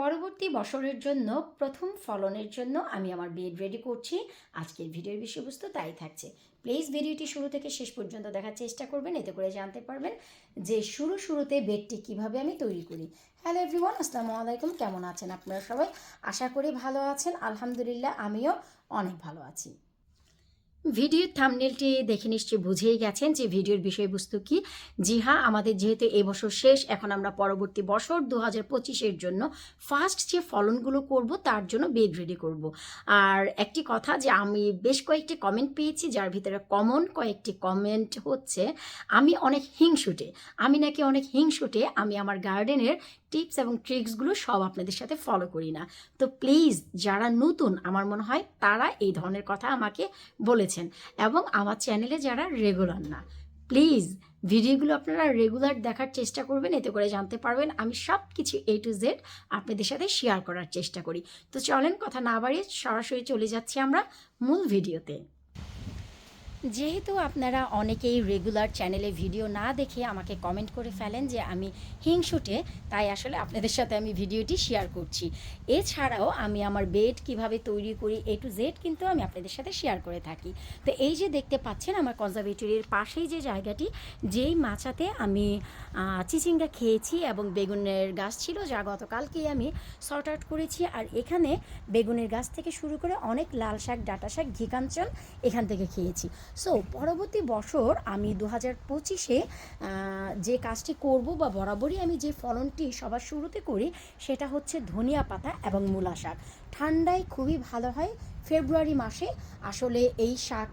পরবর্তী বছরের জন্য, প্রথম ফলনের জন্য আমি আমার বেড রেডি করছি। আজকের ভিডিওর বিষয়বস্তু, তাই থাকছে। প্লিজ ভিডিওটি শুরু থেকে শেষ পর্যন্ত দেখার চেষ্টা করবেন, এতে করে জানতে পারবেন যে শুরু শুরুতে বেডটি কীভাবে আমি তৈরি করি। হ্যালো এভরিওয়ান আসসালামু আলাইকুম, কেমন আছেন আপনারা সবাই? আশা করি ভালো আছেন, আলহামদুলিল্লাহ, আমিও অনেক ভালো আছি। ভিডিওর থামনেলটি দেখে নিশ্চয়ই বুঝেই গেছেন যে ভিডিওর বিষয়বস্তু কি। জি হ্যাঁ আমাদের যেহেতু এবছর শেষ, এখন আমরা পরবর্তী বছর দু হাজার পঁচিশের জন্য ফার্স্ট যে ফলনগুলো করব, তার জন্য বেড রেডি করব। আর একটি কথা যে আমি বেশ কয়েকটি কমেন্ট পেয়েছি, যার ভিতরে কমন কয়েকটি কমেন্ট হচ্ছে, আমি অনেক হিংসুটে, আমি নাকি অনেক হিংসুটে, আমি আমার গার্ডেনের টিপস এবং ট্রিক্সগুলো সব আপনাদের সাথে ফলো করি না। তো প্লিজ যারা নতুন, আমার মনে হয় তারা এই ধরনের কথা আমাকে বলেছেন এবং আমার চ্যানেলে যারা রেগুলার না প্লিজ ভিডিওগুলো আপনারা রেগুলার দেখার চেষ্টা করবেন, এতে করে জানতে পারবেন আমি সব কিছু এ টু জেড আপনাদের সাথে শেয়ার করার চেষ্টা করি। তো চলেন কথা না বাড়িয়ে সরাসরি চলে যাচ্ছি আমরা মূল ভিডিওতে যেহেতু আপনারা অনেকেই রেগুলার চ্যানেলে ভিডিও না দেখে আমাকে কমেন্ট করে ফেলেন যে আমি হিংসুটে, তাই আসলে আপনাদের সাথে আমি ভিডিওটি শেয়ার করছি। এছাড়াও আমি আমার বেড কীভাবে তৈরি করি এ টু জেড কিন্তু আমি আপনাদের সাথে শেয়ার করে থাকি। তো এই যে দেখতে পাচ্ছেন আমার কনজারভেটরির পাশেই যে জায়গাটি, যেই মাচাতে আমি চিচিঙ্গা খেয়েছি এবং বেগুনের গাছ ছিল যা গতকালকেই আমি শর্ট আউট করেছি। আর এখানে বেগুনের গাছ থেকে শুরু করে অনেক লাল শাক, ডাটা শাক ঘিকাঞ্চল এখান থেকে খেয়েছি। সো পরবর্তী বছর আমি দু হাজার পঁচিশে যে কাজটি করব বা বরাবরই আমি যে ফলনটি সবার শুরুতে করি, সেটা হচ্ছে ধনিয়া পাতা এবং মূলা শাক। ঠান্ডায় খুবই ভালো হয় ফেব্রুয়ারি মাসে। আসলে এই শাক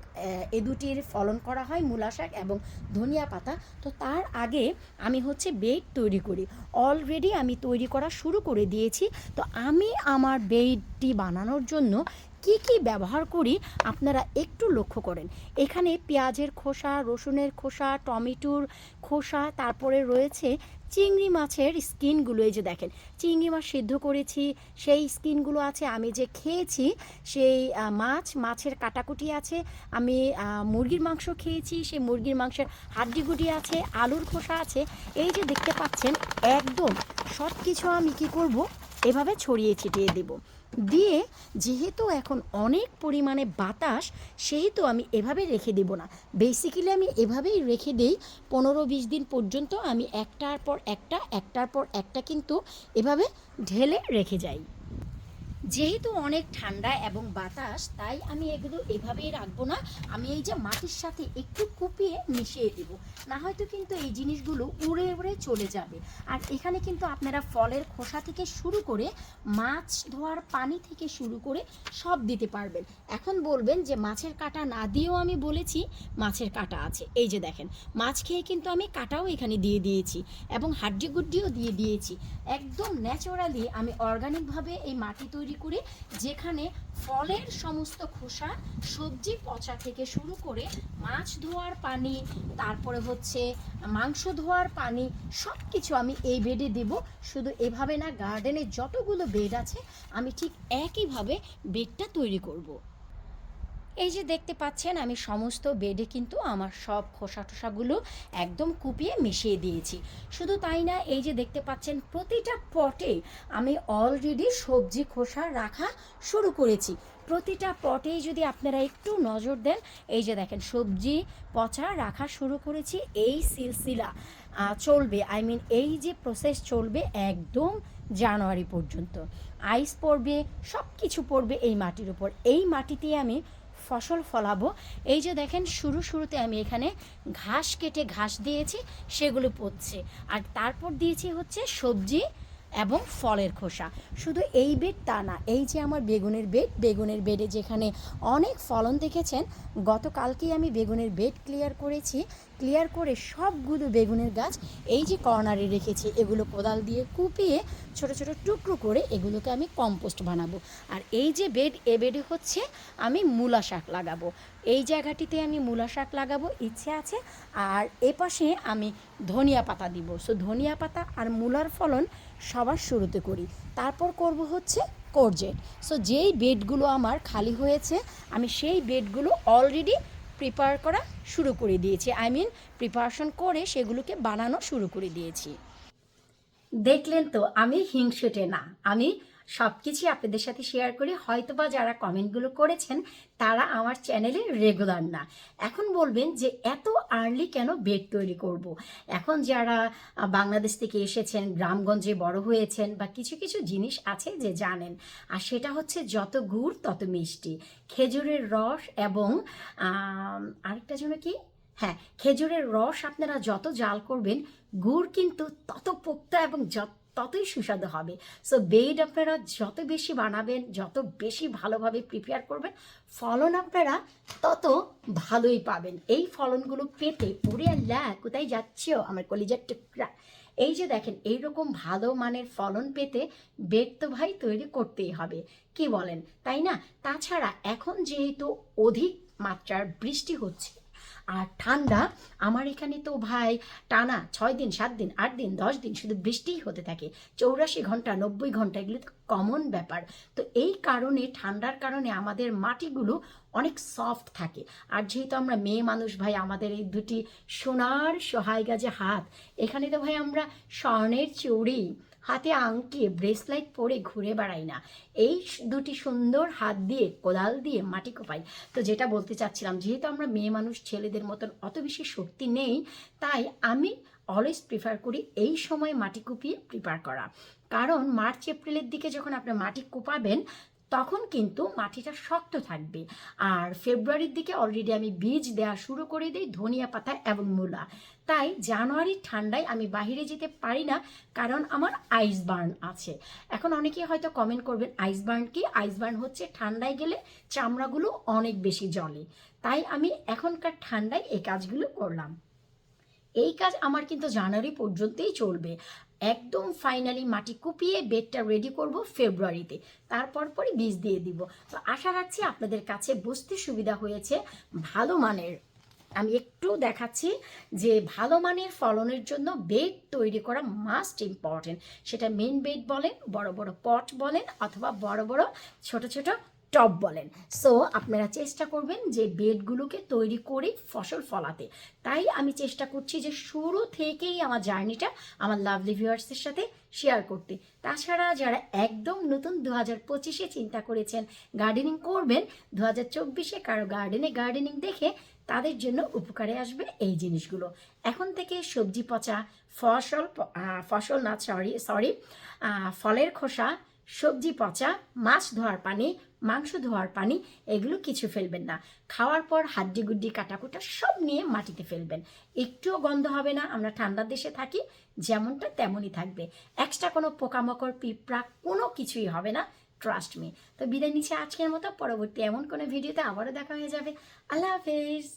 এ দুটির ফলন করা হয়, মূলা শাক এবং ধনিয়া পাতা। তো তার আগে আমি হচ্ছে বেড তৈরি করি। অলরেডি আমি তৈরি করা শুরু করে দিয়েছি। তো আমি আমার বেডটি বানানোর জন্য কি কি ব্যবহার করি আপনারা একটু লক্ষ্য করেন। এখানে পেঁয়াজের খোসা, রসুনের খোসা, টমেটোর খোসা, তারপরে রয়েছে চিংড়ি মাছের স্কিনগুলো। এই যে দেখেন, চিংড়ি মাছ সিদ্ধ করেছি, সেই স্কিনগুলো আছে, আমি যে খেয়েছি, সেই মাছ, মাছের কাটাকুটি আছে, আমি মুরগির মাংস খেয়েছি, সেই মুরগির মাংসের হাড্ডিগুটি আছে, আলুর খোসা আছে। এই যে দেখতে পাচ্ছেন, একদম সব কিছু আমি কি করব? এভাবে ছড়িয়ে ছিটিয়ে দেব। দিয়ে যেহেতু এখন অনেক পরিমাণে বাতাস, সেহেতু আমি এভাবে রেখে দেব না। বেসিক্যালি আমি এভাবেই রেখে দেই, পনেরো বিশ দিন পর্যন্ত আমি একটার পর একটা, একটার পর একটা কিন্তু এভাবে ঢেলে রেখে যাই। যেহেতু অনেক ঠান্ডা এবং বাতাস, তাই আমি এগুলো এভাবেই রাখব না। আমি এই যে মাটির সাথে একটু কুপিয়ে মিশিয়ে দেব। না হয়তো কিন্তু এই জিনিসগুলো উড়ে উড়ে চলে যাবে। আর এখানে কিন্তু আপনারা ফলের খোসা থেকে শুরু করে মাছ ধোয়ার পানি থেকে শুরু করে সব দিতে পারবেন। এখন বলবেন যে মাছের কাটা না দিয়েও আমি বলেছি, মাছের কাটা আছে। এই যে দেখেন, মাছ খেয়ে কিন্তু আমি কাটাও এখানে দিয়ে দিয়েছি এবং হাড্ডি গুড্ডিও দিয়ে দিয়েছি। একদম ন্যাচারালি আমি অর্গানিকভাবে এই মাটি তৈরি করি যেখানে ফলের সমস্ত খোসা সবজি পচা থেকে শুরু করে মাছ ধোয়ার পানি, তারপরে হচ্ছে মাংস ধোয়ার পানি সব কিছু আমি এই বেডে দেব শুধু এভাবে না গার্ডেনে যতগুলো বেড আছে, আমি ঠিক একইভাবে বেডটা তৈরি করব। এই যে দেখতে পাচ্ছেন, আমি সমস্ত বেডে কিন্তু আমার সব খোসা টোসাগুলো একদম কুপিয়ে মিশিয়ে দিয়েছি। শুধু তাই না, এই যে দেখতে পাচ্ছেন, প্রতিটা পটে আমি অলরেডি সবজি খোসা রাখা শুরু করেছি। প্রতিটা পটেই যদি আপনারা একটু নজর দেন, এই যে দেখেন, সবজি পচা রাখা শুরু করেছি, এই সিলসিলা চলবে। আই মিন এই যে প্রসেস চলবে একদম জানুয়ারি পর্যন্ত। আইস পড়বে সব কিছু পড়বে এই মাটির উপর। এই মাটিতে আমি ফসল ফলাবো। এই যে দেখেন, শুরু শুরুতে আমি এখানে ঘাস কেটে ঘাস দিয়েছি, সেগুলো পড়ছে। আর তারপর দিয়েছি হচ্ছে সবজি এবং ফলের খোসা। শুধু এই বেড তা না, এই যে আমার বেগুনের বেড, বেগুনের বেডে যেখানে অনেক ফলন দেখেছেন, গতকালকেই আমি বেগুনের বেড ক্লিয়ার করেছি। ক্লিয়ার করে সবগুলো বেগুনের গাছ এই যে কর্নারে রেখেছি, এগুলো কোদাল দিয়ে কুপিয়ে ছোট ছোট টুকরো করে এগুলোকে আমি কম্পোস্ট বানাবো। আর এই যে বেড, এ বেডে হচ্ছে আমি মূলা শাক লাগাবো। এই জায়গাটিতে আমি মূলা শাক লাগাবো, ইচ্ছে আছে। আর এ পাশে আমি ধনিয়া পাতা দিব। সো ধনিয়া পাতা আর মূলার ফলন সবার শুরুতে করি। তারপর করব হচ্ছে কোরজেট সো যেই বেডগুলো আমার খালি হয়েছে, আমি সেই বেডগুলো অলরেডি প্রিপার করা শুরু করে দিয়েছি। আই মিন প্রিপারেশন করে সেগুলোকে বানানো শুরু করে দিয়েছি। দেখলেন তো, আমি হিংসেটে না। আমি সব কিছুই আপনাদের সাথে শেয়ার করি। হয়তোবা যারা কমেন্টগুলো করেছেন, তারা আমার চ্যানেলে রেগুলার না। এখন বলবেন যে এত আর্লি কেন বেড তৈরি করব। এখন যারা বাংলাদেশ থেকে এসেছেন, গ্রামগঞ্জে বড় হয়েছেন বা কিছু কিছু জিনিস আছে যে জানেন, আর সেটা হচ্ছে যত গুড় তত মিষ্টি। খেজুরের রস এবং আরেকটা যেন কি? হ্যাঁ খেজুরের রস আপনারা যত জাল করবেন, গুড় কিন্তু তত পোক্তা এবং যত ততই সুস্বাদু হবে। সো বেড আপনারা যত বেশি বানাবেন, যত বেশি ভালোভাবে প্রিপেয়ার করবেন, ফলন আপনারা তত ভালোই পাবেন। এই ফলনগুলো পেতে পুরে আল্লাহ, কোথায় যাচ্ছিও আমার কলিজার টুকরা। এই যে দেখেন, এইরকম ভালো মানের ফলন পেতে বেড তো ভাই তৈরি করতেই হবে। কি বলেন? তাই না? তাছাড়া এখন যেহেতু অধিক মাত্রার বৃষ্টি হচ্ছে আর ঠান্ডা আমার এখানে তো ভাই টানা ছয় দিন, সাত দিন, আট দিন, দশ দিন শুধু বৃষ্টিই হতে থাকে। চৌরাশি ঘণ্টা, নব্বই ঘণ্টা এগুলো তো কমন ব্যাপার। তো এই কারণে, ঠান্ডার কারণে আমাদের মাটিগুলো অনেক সফট থাকে। আর যেহেতু আমরা মেয়ে মানুষ ভাই, আমাদের এই দুটি সোনার সহায় গাছে হাত, এখানে তো ভাই আমরা স্বর্ণের চুড়ি হাতে আংটি ব্রেসলাইট পরে ঘুরে বেড়াই না। এই দুটি সুন্দর হাত দিয়ে, কোদাল দিয়ে মাটি কোপাই। তো যেটা বলতে চাচ্ছিলাম, যেহেতু আমরা মেয়ে মানুষ, ছেলেদের মতন অত বেশি শক্তি নেই, তাই আমি অলওয়েজ প্রিফার করি এই সময় মাটি কুপিয়ে প্রিপার করা। কারণ মার্চ, এপ্রিলের দিকে যখন আপনি মাটি কোপাবেন তখন কিন্তু মাটিটা শক্ত থাকবে। আর ফেব্রুয়ারির দিকে অলরেডি আমি বীজ দেওয়া শুরু করে দিই ধনিয়া পাতা এবং মূলা। তাই জানুয়ারির ঠান্ডায় আমি বাইরে যেতে পারি না, কারণ আমার আইস বার্ন আছে। এখন অনেকেই হয়তো কমেন্ট করবেন আইস বার্ন কি? আইস বার্ন হচ্ছে ঠান্ডায় গেলে চামড়াগুলো অনেক বেশি জলে তাই আমি এখনকার ঠান্ডায় এই কাজগুলো করলাম। এই কাজ আমার কিন্তু জানুয়ারি পর্যন্তই চলবে। একদম ফাইনালি মাটি কুপিয়ে বেডটা রেডি করব ফেব্রুয়ারিতে তারপর পরে বীজ দিয়ে দিব। তো আশা রাখছি আপনাদের কাছে বুঝতে সুবিধা হয়েছে। ভালো মানের, আমি একটু দেখাচ্ছি যে ভালো মানের ফলনের জন্য বেড তৈরি করা মাস্ট ইম্পর্টেন্ট সেটা মেন বেড বলেন, বড় বড় পট বলেন, অথবা বড় বড় ছোট ছোট টব বলেন। সো আপনারা চেষ্টা করবেন যে বেডগুলোকে তৈরি করে ফসল ফলাতে। তাই আমি চেষ্টা করছি যে শুরু থেকেই আমার জার্নিটা আমার লাভলি ভিউয়ার্সের সাথে শেয়ার করতে। তাছাড়া যারা একদম নতুন দু হাজার পঁচিশে চিন্তা করেছেন গার্ডেনিং করবেন দু হাজার চব্বিশে কারও গার্ডেনে গার্ডেনিং দেখে তাদের জন্য উপকারে আসবে এই জিনিসগুলো। এখন থেকে সবজি পচা, ফসল ফসল না, সরি সরি ফলের খোসা সবজি পচা, মাছ ধোয়ার পানি, মাংস ধোয়ার পানি, এগুলো কিছু ফেলবেন না। খাওয়ার পর হাড্ডি গুড্ডি কাটাকুটা সব নিয়ে মাটিতে ফেলবেন। একটুও গন্ধ হবে না, আমরা ঠান্ডার দেশে থাকি, যেমনটা তেমনই থাকবে। এক্সট্রা কোনো পোকামাকড়, পিঁপড়া, কোনো কিছুই হবে না ট্রাস্ট মি তো বিদায় নিচ্ছে আজকের মতো, পরবর্তী এমন কোনো ভিডিওতে আবারও দেখা হয়ে যাবে। আল্লাহ হাফেজ।